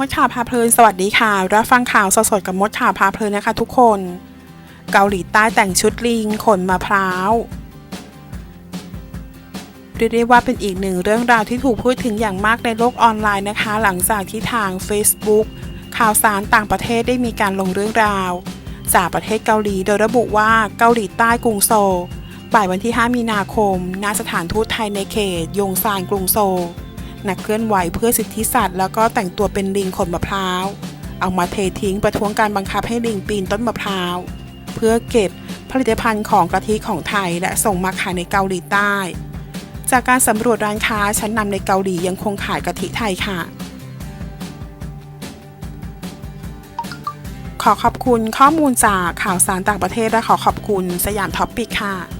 มดข่าวพาเพลินสวัสดีค่ะ รับฟังข่าวสดๆกับมดข่าวพาเพลินนะคะทุกคน เกาหลีใต้แต่งชุดลิงขนมะพร้าวเรียกได้ว่าเป็นอีกหนึ่งเรื่องราวที่ถูกพูดถึงอย่างมากในโลกออนไลน์นะคะ หลังจากที่ทาง Facebook ข่าวสารต่างประเทศได้มีการลงเรื่องราว จากประเทศเกาหลีโดยระบุว่าเกาหลีใต้กรุงโซลบ่ายวันที่ 5 มีนาคมณสถานทูตไทยในเขต ยงซานกรุงโซล นักเคลื่อนไหวเพื่อสิทธิสัตว์แล้วก็แต่งตัวเป็นลิงขนมะพร้าว เอามาเททิ้งประท้วงการบังคับให้ลิงปีนต้นมะพร้าว เพื่อเก็บผลิตภัณฑ์ของกะทิของไทยและส่งมาขายในเกาหลีใต้ จากการสำรวจร้านค้าชั้นนำในเกาหลียังคงขายกะทิไทยค่ะ ขอขอบคุณข้อมูลจากข่าวสารต่างประเทศและขอขอบคุณสยามท็อปปิกค่ะ